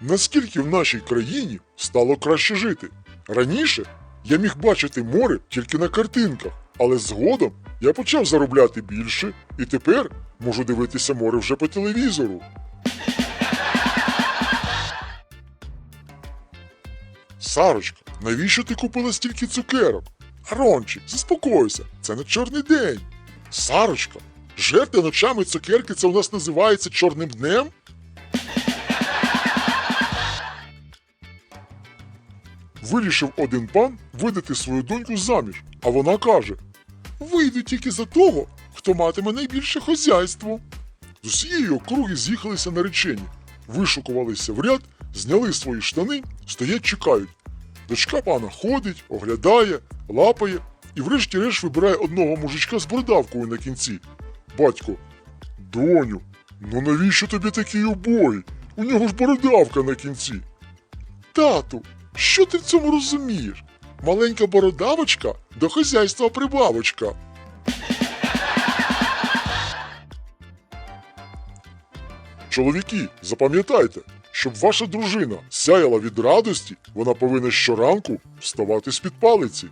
наскільки в нашій країні стало краще жити. Раніше я міг бачити море тільки на картинках, але згодом я почав заробляти більше і тепер можу дивитися море вже по телевізору. Сарочка, навіщо ти купила стільки цукерок? Арончик, заспокойся, це не чорний день. Сарочка, жерти ночами цукерки це у нас називається чорним днем? Вирішив один пан видати свою доньку заміж, а вона каже: Вийду тільки за того, хто матиме найбільше хазяйство. З усієї округи з'їхалися наречені, вишукувалися в ряд, зняли свої штани, стоять, чекають. Дочка пана ходить, оглядає, лапає і врешті-решт вибирає одного мужичка з бородавкою на кінці. Батько, доню, ну навіщо тобі такий обой? У нього ж бородавка на кінці. Тату, що ти в цьому розумієш? Маленька бородавочка до хазяйства прибавочка. Чоловіки, запам'ятайте, щоб ваша дружина сяяла від радості, вона повинна щоранку вставати з-під палиці.